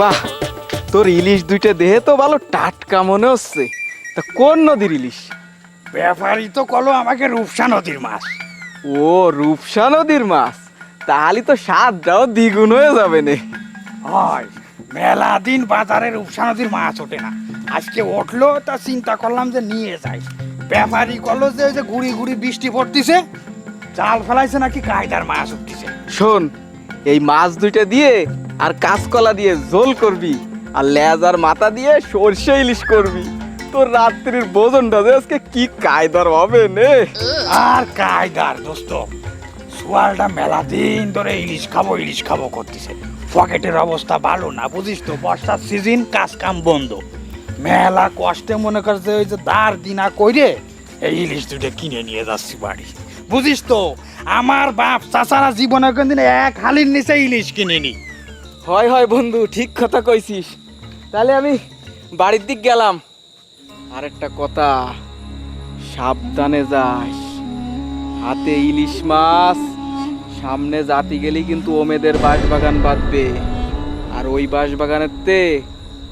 বাহ তোর ইলিশ দুইটা দেহে তো ভালো টাটকা মনে হচ্ছে। তা কোন নদীর ইলিশ? ব্যাপারই তো কলো আমাকে রূপসা নদীর মাছ। ও রূপসা নদীর মাছ? তাহলে তো স্বাদটাও দ্বিগুণ হয়ে যাবে নে। হয় মেলা দিন বাজারে রূপসা নদীর মাছ ওঠে না। আজকে উঠল তা চিন্তা করলাম যে নিয়ে যাই। ব্যাপারই করল যে ওই যে গুড়ি গুড়ি বৃষ্টি পড়তিছে জাল ফেলাইছে নাকি কায়দার মাছ উঠতিছে। শোন এই মাছ দুইটা দিয়ে আর কাঁচকলা দিয়ে ঝোল করবি, আর লেজ আর মাথা দিয়ে সর্ষে ইলিশ করবি। তোর রাত্রির ভোজনটা যে আজকে কি কায়দার হবে নে? আর কায়দার দোস্ত, সোয়ালটা মেলা দিন ধরে ইলিশ খাব ইলিশ খাব করতেছে। পকেটের অবস্থা ভালো না, বুঝিস তো, বর্ষার সিজন কাজ কাম বন্ধ। মেলা কষ্টে মনে করছে ওই যে দার দিনা কইরে এই ইলিশ দুটো কিনে নিয়ে যাচ্ছি বাড়ি। বুঝিস তো, আমার বাপ চাচারা জীবনে কোনদিন এক হালির নিচে ইলিশ কিনিনি। হয় হয় বন্ধু ঠিক কথা কইছিস। তাহলে আমি বাড়ির দিক গেলাম। আর একটা কথা সাবধানে যাস। হাতে ইলিশ মাছ সামনে জাতি গেলেই কিন্তু ওমেদের বাঁশবাগান বাঁধবে। আর ওই বাঁশবাগানেতে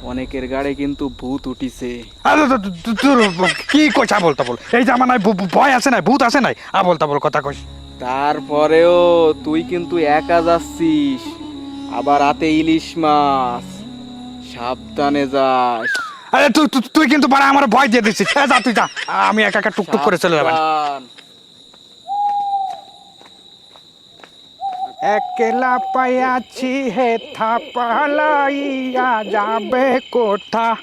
অনেকের গাড়ে কিন্তু ভূত উঠিছে। আরে তো- তো- তো- কি কইছা? বলতা বল এই জামানায় ভূ- ভূ- ভয় আছে নাই ভূত আছে নাই? আ বলতা বল কথা কইস। তারপরেও তুই কিন্তু একা যাচ্ছিস। আবার রাতে ইলিশ মাছ। সাবধানে যাস। আরে তুই তুই- তুই কিন্তু বাড়া আমার ভয় দিয়ে দিচ্ছিস। এ, যা তুই যা। আমি একা একা টুকটুক করে চলে যাবেন সাবধান। একলা পাইয়াছি হে থাপালাইয়া যাবে কোথা?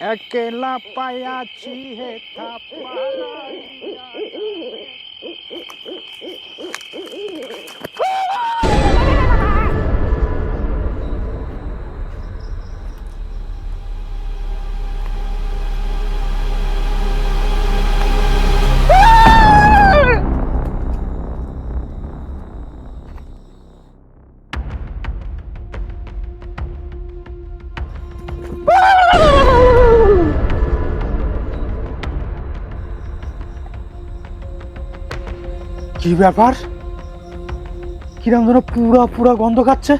একলা পাইয়াছি হে থাপালাইয়া কি ব্যাপার? কিরম যেন পুরা পুরা গন্ধ খাচ্ছে?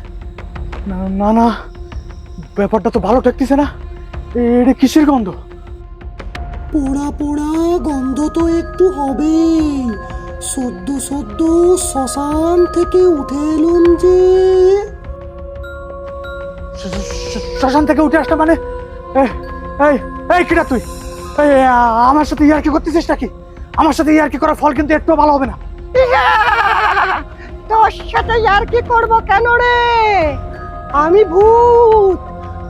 না না না ব্যাপারটা তো ভালো ঠেকতেছে না। এটা কিসের গন্ধ? পোড়া পোড়া গন্ধ তো একটু হবেই। সদ্য সদ্য শ্মশান থেকে উঠে এলুম যে। শ্মশান থেকে উঠে আসলে মানে? এই এই কিরা তুই? আমার সাথে ইয়ার কি করতেছিস নাকি? আমার সাথে ইয়ার কি করার ফল কিন্তু একটু ভালো হবে না। তোর সাথে আর কি করব কেন রে? আমি ভূত।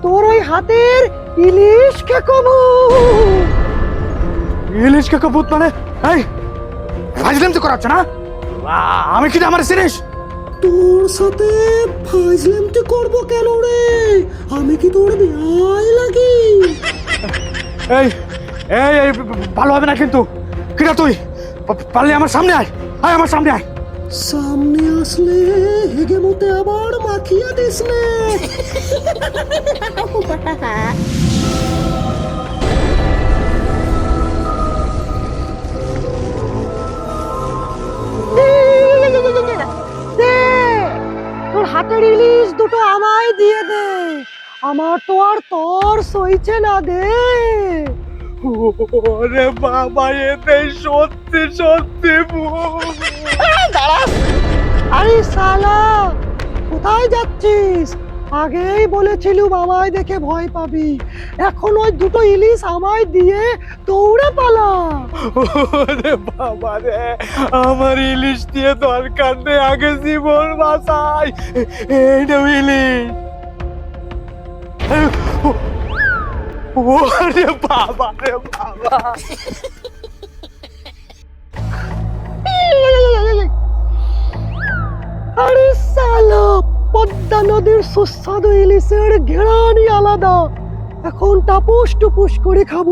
তোর ওই হাতের ইলিশ কে কবু ইলিশকে কবুত মানে? এই ফাজলাম তো করাচ্ছ না? আমি কি আমার সিরিস তোর সাথে ফাজলামটি করব কেন রে? আমি কি তোর বেয়াই লাগি? এই এই এই ভালো হবে না কিন্তু। কিরা তুই? পারলে আমার সামনে আয়। আয় আমার সামনে আয়। সামনে আসলে হেগে মতে আবার মাখিয়ে দিস নে। তোর হাতের ইলিশ দুটো আমায় দিয়ে দে। আমার তো আর তোর সইছে না দে। ওরে বাবা এতে সত্যি সত্যি আরে শালা কোথায় যাচ্ছিস? আগেই বলেছিলুম আমায় দেখে ভয় পাবি। এখন ওই দুটো ইলিশ আমায় দিয়ে দৌড়ে পালা। ওরে বাবা রে আমার ইলিশ দিয়ে দরকার নেই আগে জীবন বাঁচাই। এইটা ইলিশ। ওরে শালা পদ্মা নদীর সুস্বাদু ইলিশের ঘেরানি আলাদা। এখন টাপুস টুপুস করে খাব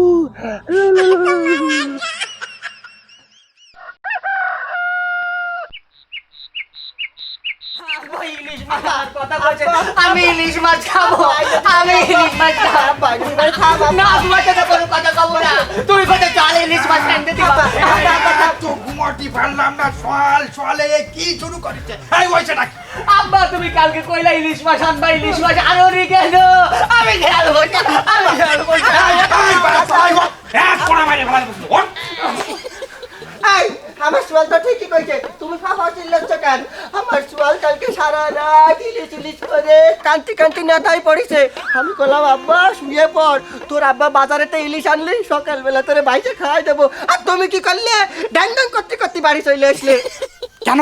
ইলিশ মাছ খাওয়ার কথা বলছে আমি ইলিশ মাছ খাব আমি ইলিশ মাছ খাব না তোমার সাথে কোনো কথা খাব না তুই কথা চল ইলিশ মাছ আনতে দিবা ঘুমটি পারলাম না সোয়াল সোয়ালে কি শুরু করেছে এই ওইছে নাকি আব্বা তুমি কালকে কইলা ইলিশ মাছ আনবা ইলিশ মাছ আনো নি কেন আমি এক এই আমার সোয়াল তো ঠিকই কইছে। তুমি ফাফা চিল্লাচ্ছ কেন? আমার সোয়াল কালকে সারা রাত ইলিশ ইলিশ করে কান্তি কান্তি নেতাই পড়েছে। আমি বললাম আব্বা শুয়ে পড়। তোর আব্বা বাজারেতে ইলিশ আনলি সকালবেলা তোরে বাইকে খাওয়াই দেবো। আর তুমি কি করলে? ড্যাং ড্যাং করতে করতে বাড়ি চলে আসলে। কেন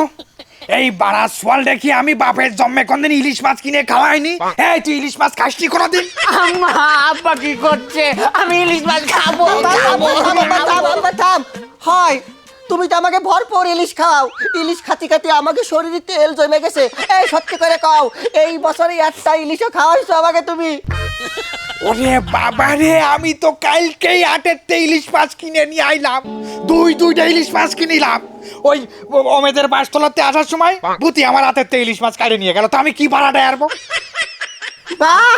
এই বাড়া সোয়াল দেখি আমি বাপের জন্মে কোনদিন ইলিশ মাছ কিনে খাওয়াইনি। এই তুই ইলিশ মাছ খাসনি কোনোদিন? আম্মা আব্বা কি করছে? আমি ইলিশ মাছ খাব। খাব বাবা, থাম। হয় তুমি তো আমাকে ভরপুর ইলিশ খাও ইলিশ খাতি খাতি আমাকে শরীরে তেল জমে গেছে এই সত্যি করে কও এই বছরে একটা ইলিশও খাওয়াইছো আমাকে তুমি? ওরে বাবা রে আমি তো কালকেই আটেরতে ইলিশ মাছ কিনে নিয়ে আইলাম। দুই দুইটা ইলিশ মাছ কিনিলাম ওই অমেদের বাসতলাতে আসার সময় বুতি আমার হাতের তে ইলিশ মাছ কাটে নিয়ে গেল। তো আমি কি ভাড়াটা আরবো বাহ!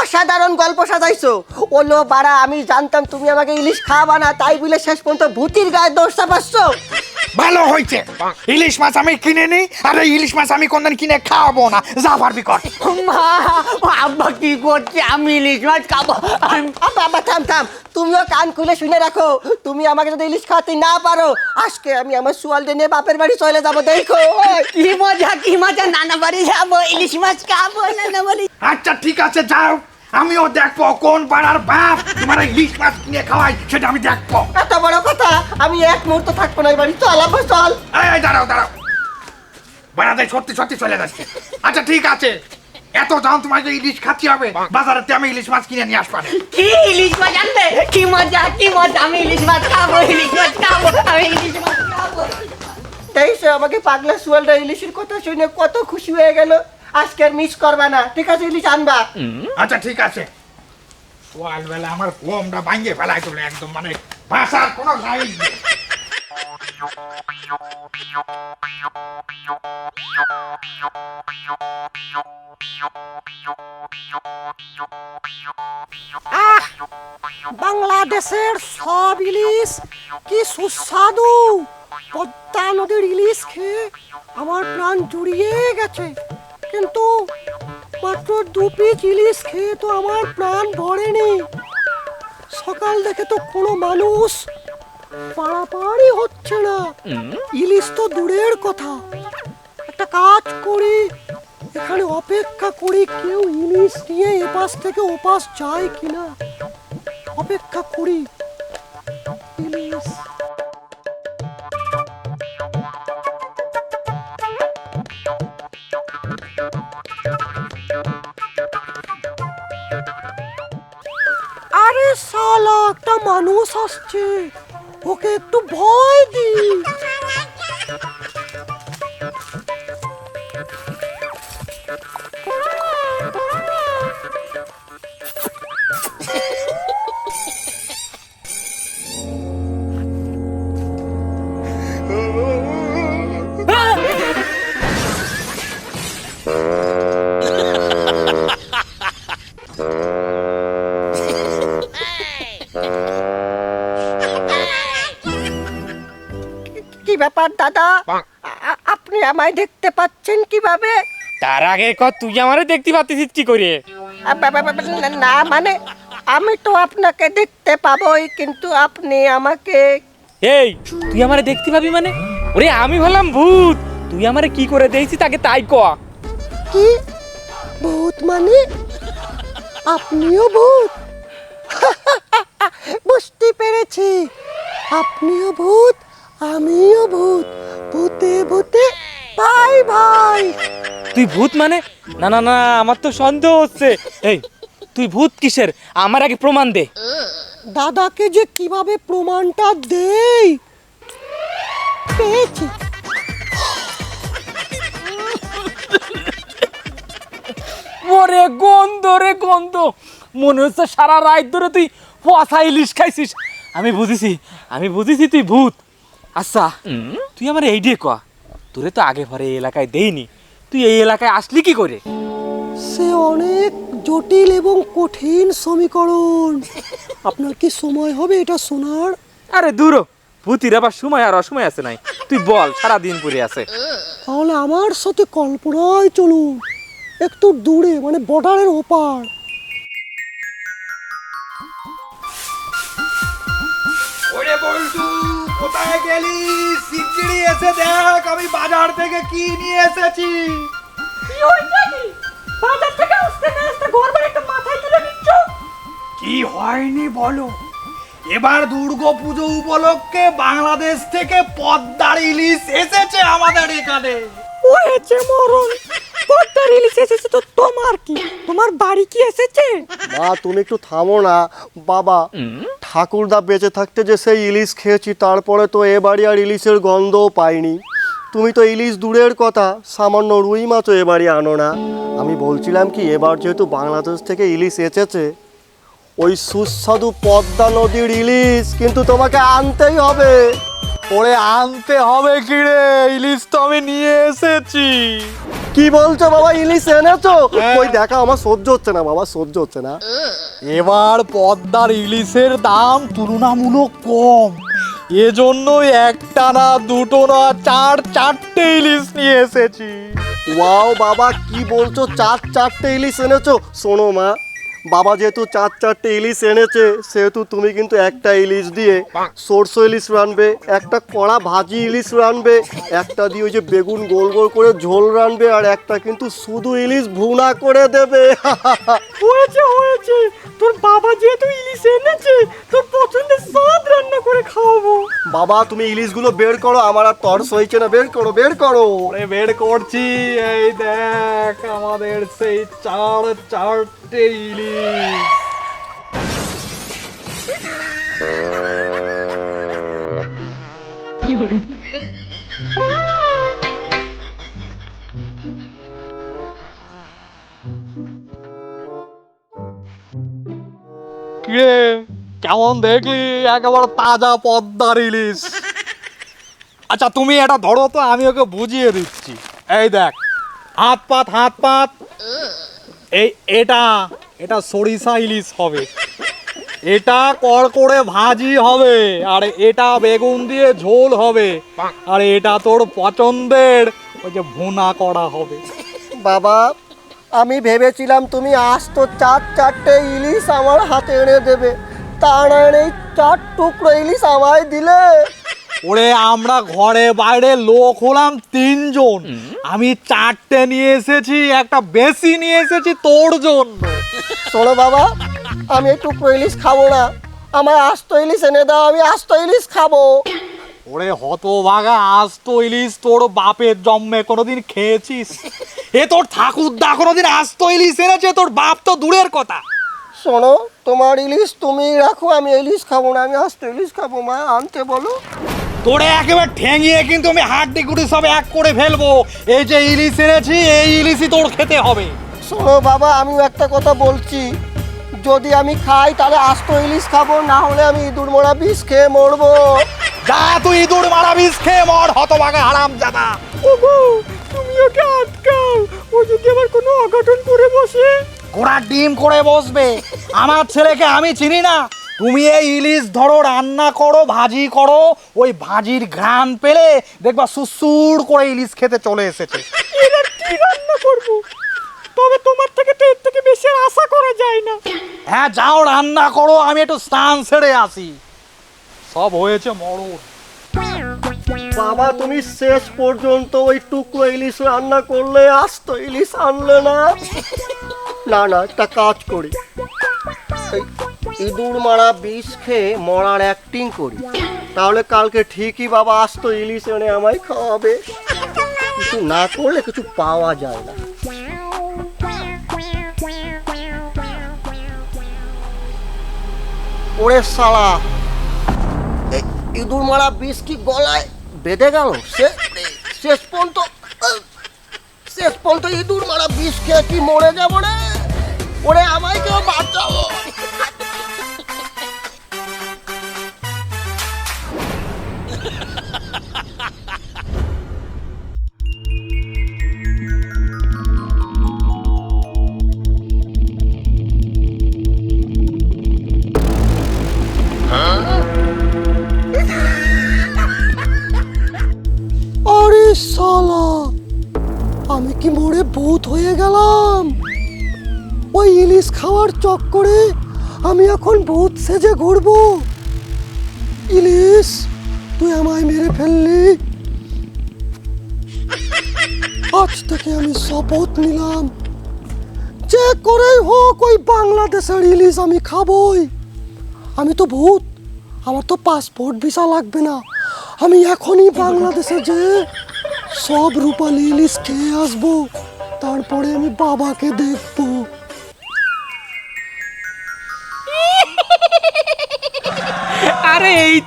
অসাধারণ গল্প সাজাইছো। ওলো বাড়া, আমি জানতাম তুমি আমাকে ইলিশ খাওয়াবা না, তাই বলে শেষ পর্যন্ত ভূতির গায়ে দোষ চাপাচ্ছ। ভালো হয়েছে ইলিশ মাছ আমি কিনে নিই আর এই ইলিশ মাছ আমি কোনদিন কিনে খাওয়াবো না। যা পারবি কর। মা আব্বা কি করছে? আমি ইলিশ মাছ খাব। আব্বা আব্বা থাম থাম। তুমিও কান খুলে শুনে রাখো। তুমি আমাকে যদি ইলিশ খাওয়াতে না পারো আজকে আমি আমার সুয়াল নিয়ে বাপের বাড়ি চলে যাব দেখো। কি মজা কি মজা। নানা বাড়ি যাব ইলিশ মাছ খাব নানা বাড়ি। আচ্ছা ঠিক আছে যাও। আমিও দেখব কোন পাড়ার বাপ তোমার এই ইলিশ মাছ কিনে খাওয়াই সেটা আমি দেখব। এত বড় কথা আমি এক মুহূর্ত থাকব না এই বাড়ি চল আব্বা চল। এই, এই দাঁড়াও দাঁড়াও। বাড়াতে সত্যি সত্যি চলে যাচ্ছে। আচ্ছা ঠিক আছে। এত দাম তোমাকে ইলিশ খাচ্ছি হবে বাজারেতে আমি ইলিশ মাছ কিনে নিয়ে আসব। কি ইলিশ মাছ আনবে? কি মজা কি মজা আমি ইলিশ মাছ খাব ইলিশ মাছ খাব আমি ইলিশ মাছ খাব। তাই সে আমাকে পাগলা সুয়ালটা ইলিশের কথা শুনে কত খুশি হয়ে গেল। আজকে মিস করবা না। ঠিক আছে ইলিশ আনবা। আচ্ছা ঠিক আছে। সকালবেলা আমার ঘুমটা ভাঙিয়ে ফেলাই তোলে একদম মানে ভাষার কোনো লাইন নেই। বাংলাদেশের সব ইলিশ কি সুস্বাদু। পদ্মা নদীর ইলিশ খেয়ে আমার প্রাণ জুড়িয়ে গেছে। কিন্তু মাত্র দু পিস ইলিশ খেয়ে তো আমার প্রাণ ভরেনি। সকাল দেখে তো কোনো মানুষ পাড়াপাড়ি হচ্ছে না। ইলিশ তো দূরের কথা। একটা কাজ করি এখানে অপেক্ষা করি কেউ ইলিশ নিয়ে এপাশ থেকে ওপাশ যায় কিনা। অপেক্ষা করি। শালা একটা মানুষ আসছে। ওকে একটু ভয় দি ব্যাপার দাদা আপনি আমায় দেখতে পাচ্ছেন কীভাবে? তার আগে ক তুই আমারে দেখতে পাচ্ছিস কি করে? না মানে আমি তো আপনাকে দেখতে পাবোই কিন্তু আপনি আমাকে এই তুই আমারে দেখতে পাবি মানে? ওরে আমি হলাম ভূত। তুই আমারে কি করে দেখছিস তাকে তাই ক। কি? ভূত মানে? আপনিও ভূত? বুঝতে পেরেছি। আপনিও ভূত? আমিও ভূত ভূতে ভূতে ভাই ভাই। তুই ভূত মানে? না না না আমার তো সন্দেহ হচ্ছে। এই তুই ভূত কিসের? আমার আগে প্রমাণ দে। দাদাকে যে কীভাবে প্রমাণটা দেই? পেয়েছি। ওরে গন্ধ রে গন্ধ। মনে হচ্ছে সারা রাত ধরে তুই পচা ইলিশ খাইছিস। আমি বুঝেছি আমি বুঝেছি তুই ভূত। আচ্ছা তুই আমার এই দিয়ে ক। তোরে তো আগে পরে এই এলাকায় দেইনি। তুই এই এলাকায় আসলি কি করে? সে অনেক জটিল এবং কঠিন সমীকরণ। আপনার কি সময় হবে এটা শোনার? আরে দূর ভূতির আবার সময় আর অসময় আছে নাই। তুই বল সারা দিন পরে আছে। তাহলে আমার সাথে কল্পনায় চলুন। একটু দূরে মানে বর্ডারের ওপার। ওরে বল্টু! কোথায় গেলি? সিকড়ি এসে দেখ আমি বাজার থেকে কি নিয়ে এসেছি। কি হয়নি বলো? এবার দুর্গা পুজো উপলক্ষে বাংলাদেশ থেকে পদ্মার ইলিশ এসেছে আমাদের এখানে। হয়েছে মরণ। পদ্মার ইলিশ এসেছে তো তোমার কি? তোমার বাড়ি কি এসেছে? মা তুমি একটু থামো না। বাবা ঠাকুরদা বেঁচে থাকতে যে সেই ইলিশ খেয়েছি তারপরে তো এ বাড়ি আর ইলিশের গন্ধও পাইনি। তুমি তো ইলিশ দূরের কথা সামান্য রুই মাছও এ বাড়ি আনো না। আমি বলছিলাম কি এবার যেহেতু বাংলাদেশ থেকে ইলিশ এসেছে ওই সুস্বাদু পদ্মা নদীর ইলিশ কিন্তু তোমাকে আনতেই হবে। ওরে আনতে হবে কি রে? ইলিশ তো আমি নিয়ে এসেছি। কি বলছো বাবা? ইলিশ এনেছো? ওই দেখা আমার সহ্য হচ্ছে না বাবা সহ্য হচ্ছে না। এবার পদ্মার ইলিশের দাম তুলনামূলক কম। এজন্যই একটা না দুটো না চার চারটে ইলিশ নিয়ে এসেছি। ওয়াও বাবা কি বলছো? চার চারটে ইলিশ এনেছো? শোনো মা বাবা যেহেতু চার চারটে ইলিশ এনেছে সেহেতু তুমি কিন্তু একটা ইলিশ দিয়ে সরষে ইলিশ রানবে একটা কড়া ভাজি ইলিশ রানবে একটা দিয়ে ওই যে বেগুন গোল গোল করে ঝোল রানবে আর একটা কিন্তু শুধু ইলিশ ভুনা করে দেবে। হয়েছে হয়েছে। তোর বাবা যেহেতু ইলিশ এনেছে তোর পছন্দের সব রান্না করে খাওয়াবো। বাবা তুমি ইলিশগুলো বের করো আমার আর তর্স হয়েছে না। বের করো বের করো। বের করছি এই দেখ আমাদের সেই চার চারটে ইলিশ কে? কেমন দেখলি? একেবারে তাজা পদ্মার ইলিশ আচ্ছা তুমি এটা ধরো তো, আমি ওকে বুঝিয়ে দিচ্ছি। এই দেখ হাত পাত হাত পাত এই, এটা এটা সরিষা ইলিশ হবে। এটা কড়কড়ে ভাজি হবে, আর এটা বেগুন দিয়ে ঝোল হবে। আর এটা তোর পছন্দের ওই যে ভুনা করা হবে। বাবা, আমি ভেবেছিলাম তুমি আস্ত চার চারটে ইলিশ আমার হাতে এনে দেবে। তা না এই চার টুকরো ইলিশ আমায় দিলে। ওরে আমরা ঘরে বাইরে লোক হলাম তিনজন। আমি চারটে নিয়ে এসেছি একটা বেশি নিয়ে এসেছি তোর জন্য। শোনো বাবা আমি একটু ইলিশ খাব না। আমার আস্ত ইলিশ এনে দাও আমি আস্ত ইলিশ খাব। ওরে হতভাগা আজ তো ইলিশ তোর বাপের জন্মে কোনোদিন খেয়েছিস? এ তোর ঠাকুরদা কোনোদিন আজ তো ইলিশ এনেছে? তোর বাপ তো দূরের কথা। শোনো তোমার ইলিশ তুমি রাখো আমি ইলিশ খাব না আমি আস্ত ইলিশ খাব মা আনতে বলো। তোরে একেবারে ঠেঙিয়ে কিন্তু আমি হাড্ডি গুড়ি সব এক করে ফেলব। এই যে ইলিশ এনেছি এই ইলিশই তোর খেতে হবে। শোনো বাবা আমিও একটা কথা বলছি। যদি আমি খাই তাহলে আস্ত ইলিশ খাব না হলে আমি ইঁদুর মোড়া বিষ খেয়ে মরবো। যা তুই ইঁদুর মারা বিষ খেয়ে মর হতভাগা হারাম জাদা। ওগো তুমি ওকে আটকাও। ও যদি আবার কোনো অঘটন করে বসে। ঘোড়ার ডিম করে বসবে। আমার ছেলেকে আমি চিনি না। তুমি এই ইলিশ ধরো রান্না করো ভাজি করো ওই ভাজির ঘ্রাণ পেলে দেখবা সুসুর করে ইলিশ খেতে চলে এসেছে। কি রান্না করব? তবে তোমার থেকে তো এর থেকে বেশি আশা করা যায় না। হ্যাঁ যাও রান্না করো আমি একটু স্নান সেরে আসি। সব হয়েছে মরণ। বাবা তুমি শেষ পর্যন্ত ওই টুকরো ইলিশ রান্না করলে আস্ত ইলিশ আনলে না? না না একটা কাজ করি। ইঁদুর মারা বিষ খেয়ে মরার অ্যাক্টিং করি। তাহলে কালকে ঠিকই বাবা আসতো ইলিশ এনে আমায় খাওয়াবে। কিছু না করলে কিছু পাওয়া যায় না। ওরে এই ইঁদুর মারা বিষ কি গলায় বেঁধে গেল? সে, শেষ পর্যন্ত শেষ পর্যন্ত ইঁদুর মারা বিষ খেয়ে কি মরে যাব রে? ওরে আমায় কেউ বাঁচাও। খাওয়ার চক্করে আমি এখন ভূত সেজে ঘুরবো। ইলিশ, তুই আমায় মেরে ফেললি। আজ থেকে আমি শপথ নিলাম। যে করেই হোক ওই বাংলাদেশের ইলিশ আমি খাবই। আমি তো ভূত, আমার তো পাসপোর্ট ভিসা লাগবে না। আমি এখনই বাংলাদেশে যে সব রূপালি ইলিশ খেয়ে আসব। তারপরে আমি বাবাকে দেখব।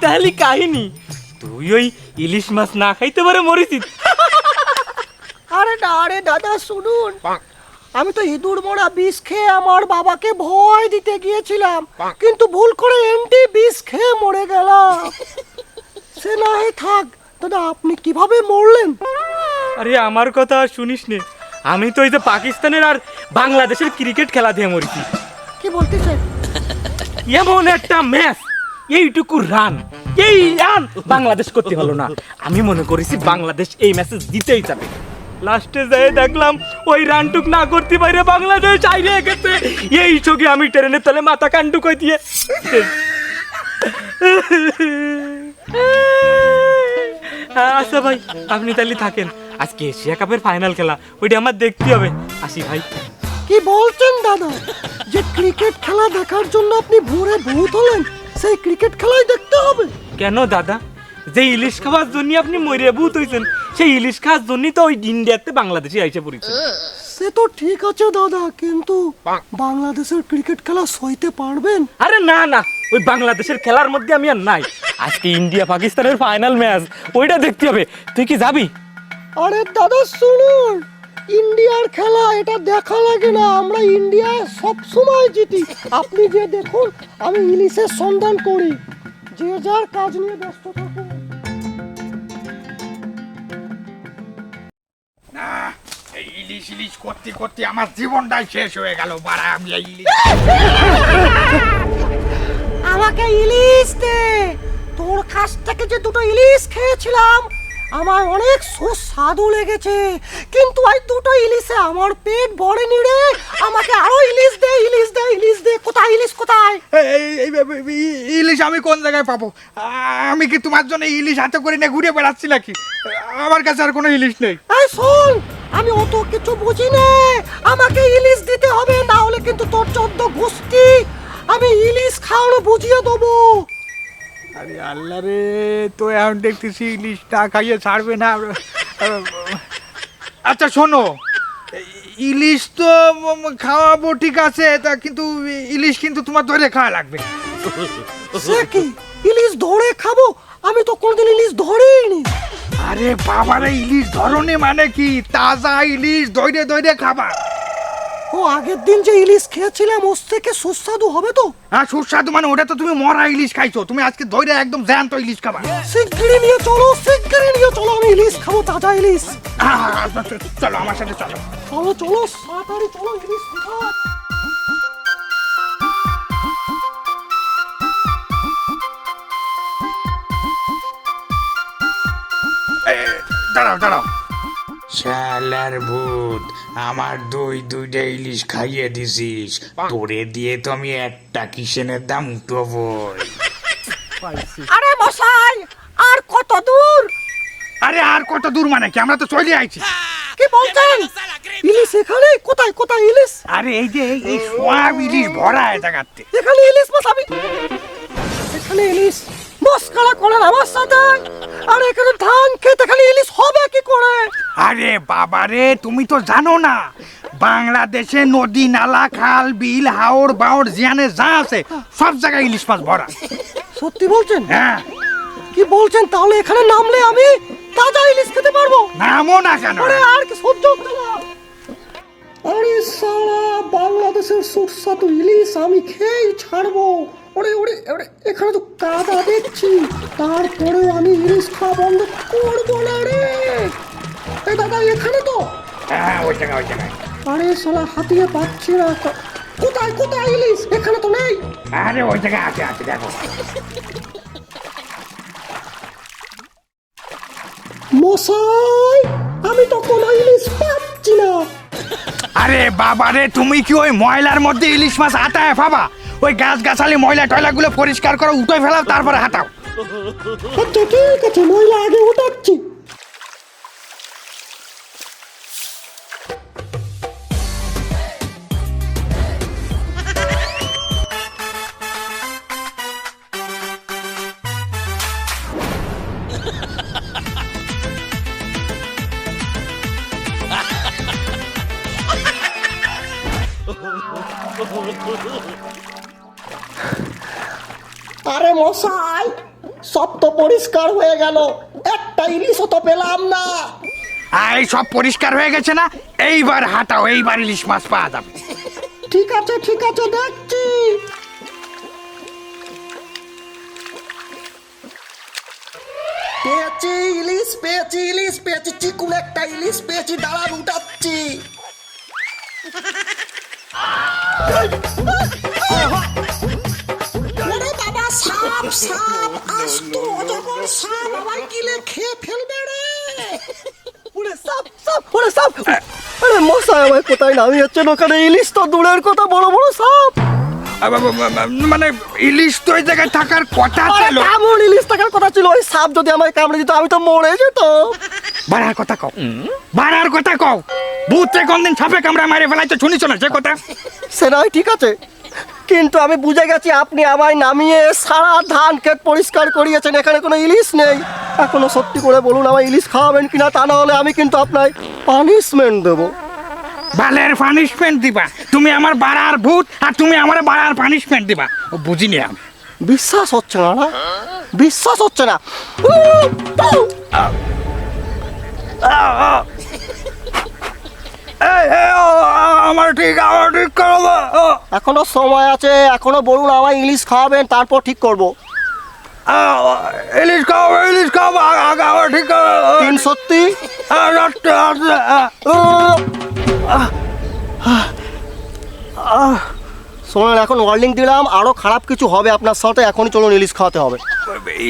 তাহলে কাহিনী। তুই ওই ইলিশ মাছ না খাইতে পারে মরিছিস আরে না রে দাদা শুনুন। আমি তো ইঁদুর মোড়া বিষ খেয়ে আমার বাবাকে ভয় দিতে গিয়েছিলাম কিন্তু ভুল করে এমটি বিষ খেয়ে মরে গেলাম। সে না হয় থাক দাদা আপনি কীভাবে মরলেন? আরে আমার কথা আর শুনিস নে। আমি তো এই যে পাকিস্তানের আর বাংলাদেশের ক্রিকেট খেলা দিয়ে মরেছি। কি বলতেছেন? এমন একটা ম্যাচ এইটুকু রান, এই রান বাংলাদেশ করতে হলো না। আমি মনে করেছি বাংলাদেশ এই ম্যাচে জিতেই যাবে লাস্টে যেয়ে দেখলাম, ওই রানটুক না করতে পারে বাংলাদেশ আইরে গেছে। এই চোখে আমি ট্রেনের তলে মাথা কান্ডু কই দিয়ে আচ্ছা ভাই, আপনি তাহলে থাকেন। আজকে এশিয়া কাপের ফাইনাল খেলা, ওইটা আমার দেখতে হবে। আসি ভাই। কি বলছেন দাদা? যে ক্রিকেট খেলা দেখার জন্য আপনি ভোরে ভূত হলেন? সেই ক্রিকেট খেলাই দেখতে হবে। কেন দাদা? যে ইলিশ খাওয়ার জন্য আপনি মরে ভূত হইছেন সেই ইলিশ খাওয়ার জন্যই তো ওই ইন্ডিয়াতে বাংলাদেশে আইসে পড়েছে। সে তো ঠিক আছে দাদা কিন্তু বাংলাদেশের ক্রিকেট খেলা সইতে পারবেন? আরে না না ওই বাংলাদেশের খেলার মধ্যে আমি আর নাই। আজকে ইন্ডিয়া পাকিস্তানের ফাইনাল ম্যাচ ওইটা দেখতে হবে। তুই কি যাবি? আরে দাদা শুনুন। ইন্ডিয়ার খেলা এটা দেখা লাগে না। আমরা ইন্ডিয়ায় সব সময় জিতি। আপনি যে দেখুন আমি ইলিশের সন্ধান করি। যে যার কাজ নিয়ে ব্যস্ত থাকুন। ইলিশ ইলিশ করতে করতে আমার জীবনটাই শেষ হয়ে গেল। বাড়া আমি এই ইলিশ আমাকে ইলিশ দে। তোর কাছ থেকে যে দুটো ইলিশ খেয়েছিলাম আমার অনেক সুস্বাদু লেগেছে। কিন্তু ওই দুটো ইলিশে আমার পেট ভরেনি রে। আমাকে আরও ইলিশ দে ইলিশ দে ইলিশ দে। কোথায় ইলিশ কোথায়? ইলিশ আমি কোন জায়গায় পাবো? আমি কি তোমার জন্য ইলিশ হাতে করে নিয়ে ঘুরে বেড়াচ্ছি নাকি? আমার কাছে আর কোনো ইলিশ নেই। এই শোন আমি অত কিছু বুঝি না। আমাকে ইলিশ দিতে হবে না হলে কিন্তু তোর চোদ্দ গোষ্ঠী। আমি ইলিশ খাওয়ানো বুঝিয়ে দেবো। আরে আল্লাহ রে তো এখন দেখতেছি ইলিশ না খাইয়ে ছাড়বে না। আচ্ছা শোনো ইলিশ তো খাওয়াবো ঠিক আছে তা কিন্তু ইলিশ কিন্তু তোমার ধরে খাওয়া লাগবে। কি? ইলিশ ধরে খাব? আমি তো কোনদিন ইলিশ ধরিনি। আরে বাবারে ইলিশ ধরনে মানে কি? তাজা ইলিশ দইরে দইরে খাবার ও আগের দিন যে ইলিশ খেয়েছিলাম ওর থেকে সুস্বাদু হবে তো। হ্যাঁ সুস্বাদু মানে ওটা তো তুমি মরা ইলিশ খাইছো। তুমি আজকে দইরে একদম জ্যান্ত ইলিশ খাবা। শিগগিরি নিয়ে চলো শিগগিরি নিয়ে চলো আমি ইলিশ খাব তাজা ইলিশ। চলো আমার সাথে চলো। চলো চলো তাড়াতাড়ি চলো ইলিশ কোথায় দাঁড়াও দাঁড়াও। শালার ভূত আমার দই দুইটা ইলিশ খাইয়ে দিছিস। তোরে দিয়ে তো আমি একটা কিসেনের দাম উঠবো আরে মশাই আর কত দূর? আরে আর কত দূর মানে কি? আমরা তো চলে আইছি। কি বলছেন? ইলিশ এখানে? কোথায় কোথায় ইলিশ? আরে এই যে এই- সব ইলিশ ভরা এই জায়গাতে। এখানে ইলিশ মাছ আমি এখানে ইলিশ। মস্কারা করেন আমার সাথে। আর এখানে ধান খেতে খালি ইলিশ হবে কি করে? আরে বাবারে তুমি তো জানো না। বাংলাদেশে নদী নালা খাল বিল হাওড় বাওড় জিয়ানে যা আছে সব জায়গায় ইলিশ মাছ ভরা। সত্যি বলছেন? হ্যাঁ। কি বলছেন? তাহলে এখানে নামলে আমি তাজা ইলিশ খেতে পারব? নামও না কেন? আরে আর কি সহ্য হচ্ছে না। আরে সারা বাংলাদেশের সুস্বাদু ইলিশ আমি খেয়েই ছাড়বো। ওরে ওরে ওরে এখানে তো কাদা দেখছি। তারপরেও আমি ইলিশ খাওয়া বন্ধ করব না রে। এই দাদা এখানে তো। হ্যাঁ ওই জায়গায় ওই জায়গায় আরে শালা হাতিয়ে পাচ্ছি না। কোথায় কোথায় ইলিশ? এখানে তো নেই। আরে ওই জায়গায় আছে আছে দেখো। মশাই আমি তো কোনো ইলিশ পাচ্ছি না। আরে বাবা রে তুমি কি ওই ময়লার মধ্যে ইলিশ মাছ হাতায় ভাবা ওই গাছ গাছালি ময়লা টয়লা গুলো পরিষ্কার করে উঠে ফেলাও তারপরে হাতাও। আচ্ছা ঠিক আছে ময়লা আগে উঠাচ্ছি। পরিষ্কার হয়ে গেল। একটা ইলিশও তো পেলাম না। আর এই সব পরিষ্কার হয়ে গেছে না? এইবার হাতাও এইবার ইলিশ মাছ পাওয়া যাবে। ঠিক আছে ঠিক আছে দেখছি। পেয়েছি ইলিশ পেয়েছি ইলিশ পেয়েছি চিকুন একটা ইলিশ পেয়েছি দাঁড়ান উঠাচ্ছি। সাপ সাপ আস্ত অজগর সাপ আমার গিলে খেয়ে ফেলবে রে। ওরে সাপ সাপ ওরে সাপ। আরে মশাই আমায় কোথায় নামিয়েছেন ওখানে? ইলিশ তো দূরের কথা বড় বড় সাপ। মানে ইলিশ তো ওই জায়গায় থাকার কথা ছিল। কেমন ইলিশ থাকার কথা ছিল? ওই সাপ যদি আমায় কামড়ে দিত আমি তো মরে যেতাম। বাড়ার কথা কও। বাড়ার কথা কও। ভূতে কোনদিন সাপে কামড়া মারে ফেলাইতে শুনিছ না যে কথা? সে নয় ঠিক আছে। কিন্তু আমি বুঝে গেছি আপনি আমায় নামিয়ে সারা ধান ক্ষেত পরিষ্কার করিয়েছেন এখানে কোনো ইলিশ নেই। এখনও সত্যি করে বলুন আমায় ইলিশ খাওয়াবেন কিনা তা না হলে আমি কিন্তু আপনায় পানিশমেন্ট দেবো। বালের পানিশমেন্ট দিবা। তুমি আমার বাড়ার ভূত আর তুমি আমার বাড়ার পানিশমেন্ট দিবা। ও বুঝিনি আমি। বিশ্বাস হচ্ছে না না? বিশ্বাস হচ্ছে না। এই, এই, ও, আমার ঠিক আমার ঠিক করো এখনও সময় আছে এখনও বলুন আমায় ইলিশ খাওয়াবেন তারপর ঠিক করব। ইলিশ খাও ইলিশ খাও আগে আমার ঠিক তিন সত্যি। শোনেন এখন ওয়ার্নিং দিলাম আরও খারাপ কিছু হবে আপনার সাথে এখনই চলুন ইলিশ খাওয়াতে হবে।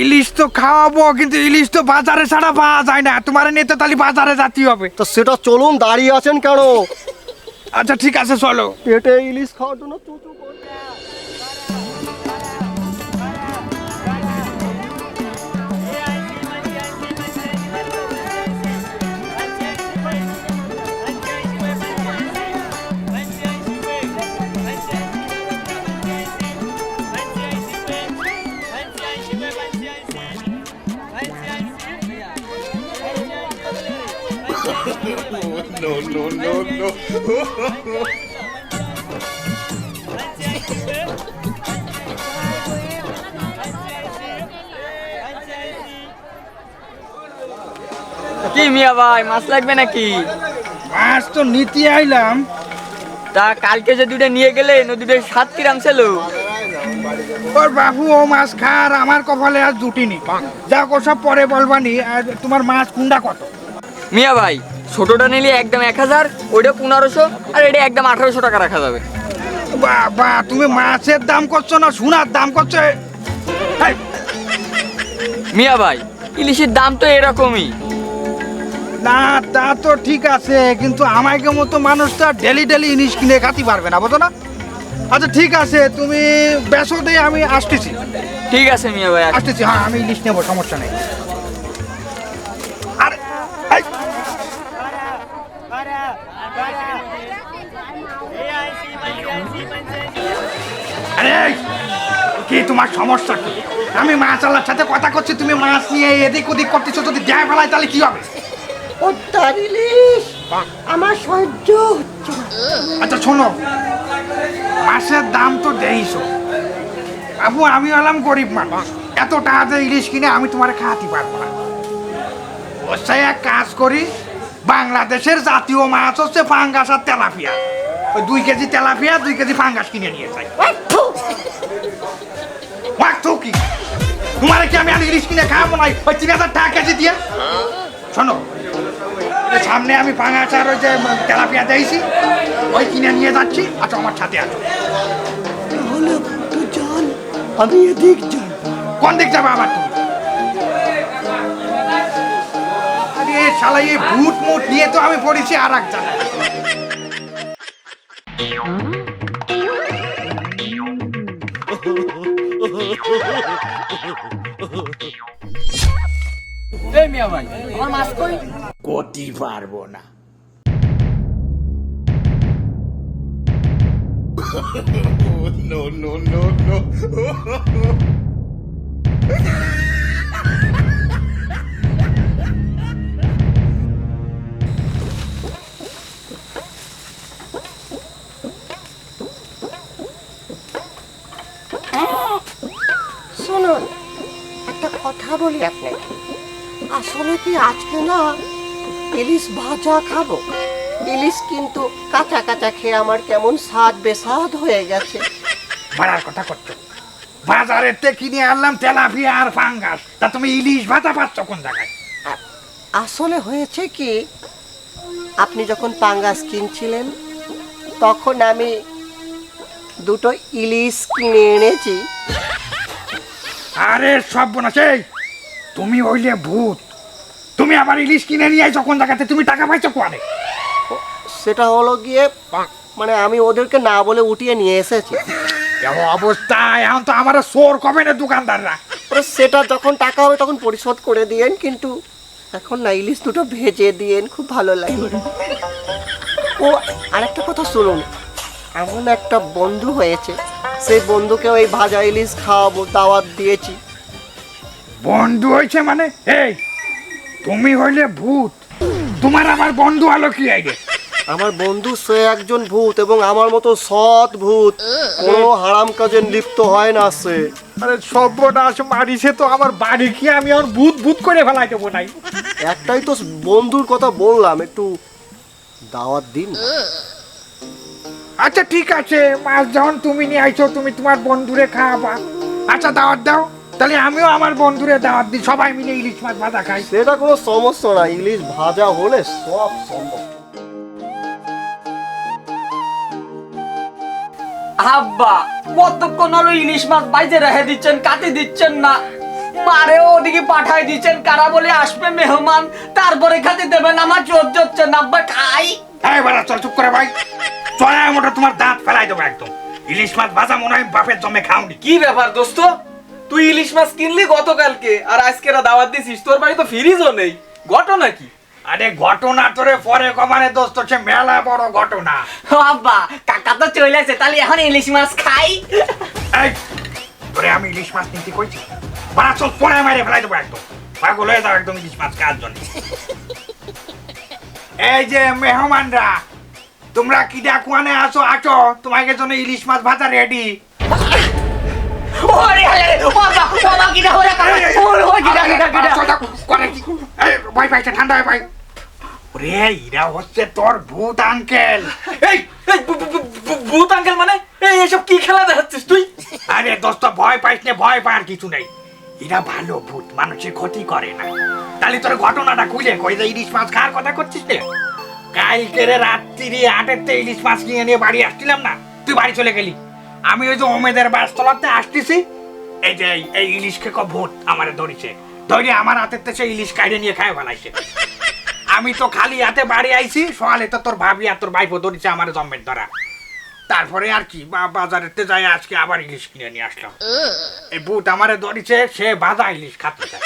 ইলিশ তো খাওয়াবো কিন্তু ইলিশ তো বাজারে ছাড়া পাওয়া যায় না তোমার নিয়ে তো তাহলে বাজারে যাতে হবে। তো সেটা চলুন দাঁড়িয়ে আছেন কেন? আচ্ছা ঠিক আছে চলো। পেটে ইলিশ খাওয়ার জন্য চুচু করছে। কি মিয়া ভাই মাছ লাগবে নাকি? মাছ তো নিতে আইলাম। তা কালকে যে দুটো নিয়ে গেলে নদীতে সাত কিরাম ছিল? ওর বাবু ও মাছ খার আমার কপালে আজ জুটিনি যা সব পরে বলবানি আর তোমার মাছ কুন্ডা কত? মিয়া ভাই ছোটটা নিলে একদম এক হাজার ওইটা পনেরোশো আর এটা একদম আঠারোশো টাকা রাখা যাবে। বাবা তুমি মাছের দাম করছ না সোনার দাম করছ? মিয়া ভাই ইলিশের দাম তো এরকমই। না তা তো ঠিক আছে কিন্তু আমাকে মতো মানুষটা ডেলি ডেলি ইলিশ কিনে খাতে পারবে না বুঝো না? আচ্ছা ঠিক আছে তুমি বেসো দিয়ে আমি আসতেছি। ঠিক আছে মিয়া ভাই আসতেছি হ্যাঁ আমি ইলিশ নেব সমস্যা নেই। কি তোমার সমস্যা কি? আমি মাছ আল্লাহর সাথে কথা করছি তুমি মাছ নিয়ে এদিক ওদিক করতেছো যদি দেয় ফেলায় তাহলে কি হবে? ও তার ইলিশ। আমার সহ্য হচ্ছে আচ্ছা শোনো। মাছের দাম তো দেইছো বাবু আমি হলাম গরিব মানুষ। এত টাকাতে ইলিশ কিনে আমি তোমার খাওয়াতে পারব না। সে এক কাজ করি বাংলাদেশের জাতীয় মাছ হচ্ছে পাঙ্গাস আর তেলাপিয়া। ওই দুই কেজি তেলাপিয়া দুই কেজি পাঙ্গাস কিনে নিয়ে যাই। ওয়াক তো কি তোমার কি আমি আর ইলিশ কিনে খাওয়াবো না ওই তিন হাজার টাকা কেজি দিয়ে। শোনো সামনে আমি পাঙ্গাস আর ওই যে তেলাপিয়া দিয়েছি ওই কিনে নিয়ে যাচ্ছি আচ্ছা আমার সাথে আছো আমি এদিক যাই। কোন দিক যাবে আবার তুমি? আরে শালা এই ভূত মুট নিয়ে তো আমি পড়েছি আর এক জায়গায়। এই মিয়া ভাই আমার মাছ কই? করতে পারব না। শুনুন একটা কথা বলি আপনাকে। আসলে কি আজকে না ইলিশ ভাজা খাব? ইলিশ কিন্তু কাঁচা কাঁচা খেয়ে আমার কেমন স্বাদ বেস্বাদ হয়ে গেছে। বাড়ার কথা করছ। বাজারেতে কিনে আনলাম তেলাপিয়া আর ফাঙ্গাস। তা তুমি ইলিশ ভাতা পাচ্ছ কোন জায়গায়? আসলে হয়েছে কি আপনি যখন পাঙ্গাস কিনছিলেন তখন আমি দুটো ইলিশ কিনে এনেছি। আরে সব বোনাছে তুমি হইলে ভূত। তুমি আবার ইলিশ কিনে নিয়ে আইছো কোন জায়গাতে? তুমি টাকা পাইছো কোয়ারে? সেটা হলো গিয়ে মানে আমি ওদেরকে না বলে উঠিয়ে নিয়ে এসেছি। এমন অবস্থায় এখন তো আমার সোর কবে না দোকানদাররা? সেটা যখন টাকা হবে তখন পরিশোধ করে দিয়েন কিন্তু এখন না ইলিশ দুটো ভেজে দিয়েন খুব ভালো লাগবে। ও আরেকটা কথা শুনুন। এমন একটা বন্ধু হয়েছে সেই বন্ধুকেও এই ভাজা ইলিশ খাওয়াবো দাওয়াত দিয়েছি। বন্ধু হয়েছে মানে? এই তুমি হইলে ভূত। তোমার আমার বন্ধু আলো কি আগে আমার বন্ধু সে একজন ভূত এবং আমার মতো সৎ ভূত। কোনো হারাম কাজে লিপ্ত হয় না সে। আরে সর্বনাশ মারিছে তো আমার বাড়ি কি আমি আর ভূত ভূত করে ফেলাই দেবো নাই? একটাই তো বন্ধুর কথা বললাম একটু দাওয়াত দিন। আচ্ছা ঠিক আছে। মাছ যখন তুমি নিয়ে আইছো তুমি তোমার বন্ধুরে খাওয়াবা। আচ্ছা দাওয়াত দাও। তাহলে আমিও আমার বন্ধুরে দাওয়াত দিই। সবাই মিলে ইলিশ মাছ ভাজা খাই। সেটা কোনো সমস্যা না। ইলিশ ভাজা হলে সব সম্ভব। আব্বা কতক্ষণ হলো ইলিশ মাছ বাইজে রেখে দিচ্ছেন কাটে দিচ্ছেন না? মারেও ওদিকে পাঠাই দিচ্ছেন কারা বলে আসবে মেহমান? তারপরে খাতে দেবেন আমার চোর না। আব্বা খাই। এই চল চুপ করে ভাই। চড়ায় মোটা তোমার দাঁত ফেলাই দেবো একদম। ইলিশ মাছ ভাজা মনে হয় বাপের জমে খাওনি। কি ব্যাপার দোস্ত? তুই ইলিশ মাছ কিনলি গতকালকে আর আজকে এরা দাওয়াত দিছিস? তোর বাড়ি তো ফ্রিজও নেই। ঘটনা কি? আরে ঘটনা তোরে পরে কমানে দোস্ত সে মেলা বড় ঘটনা। ও আব্বা কাকা তো চলে আসে তাহলে এখন ইলিশ মাছ খাই। এই তোরে আমি ইলিশ মাছ নিতে কইছি? বাড়া চল পরে মারে ফেলাই দেবো একদম। পাগল হয়ে যাও একদম ইলিশ মাছ খাওয়ার জন্য। এই যে মেহমানরা তোমরা কি ডাকুয়ানে আসো আছো? তোমাকে জন্য ইলিশ মাছ ভাজা রেডি ওরে আরে বাবা বাবা কিটা কিটা করে কি এই ভয় পাইছে ঠান্ডা হয়ে পাই। ওরে ইরা হচ্ছে তোর ভূত আঙ্কেল এই ভূত আঙ্কেল মানে? এই এসব কি খেলা দেখাচ্ছিস তুই? আরে দোস্ত ভয় পাইস না ভয় পাওয়ার কিছু নেই। এরা ভালো ভূত মানুষের ক্ষতি করে না। তাহলে তোর ঘটনাটা খুঁজে কই যে ইলিশ মাছ খাওয়ার কথা করছিস রে কালকে রাত্রি আটেরতে ইলিশ মাছ নিয়ে নিয়ে বাড়ি আসছিলাম না। তুই বাড়ি চলে গেলি। আমি ওই যে ওমেদের বাসতলাতে আসতেছি। এই যে এই- আমারে ধরিছে। ধরে আমার হাতের ইলিশ কাইড়ে নিয়ে খায় আমি তো খালি হাতে বাড়ি আইছি সকালে তো তোর ভাবি আর তোর ভাইপো ধরিছে আমার জন্মের ধরা তারপরে আর কি বাজারেতে যাই আজকে আবার ইলিশ কিনে নিয়ে আসলাম। এই বুট আমারে ধরিছে সে ভাজা ইলিশ খাতে চায়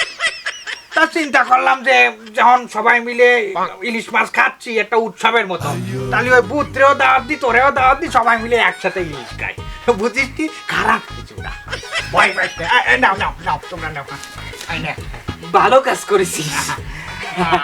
তা চিন্তা করলাম যে যখন সবাই মিলে ইলিশ মাছ খাচ্ছি একটা উৎসবের মতো। তাহলে ওই বুত্রেও দাওয়াত দি তোরেও দাওয়াত দি সবাই মিলে একসাথে ইলিশ খাই। বুঝিস কি? খারাপ কিছু না। ভয় পাইছে নাও নাও নাও তোমরা নাও। ভালো কাজ করেছিস। হ্যাঁ।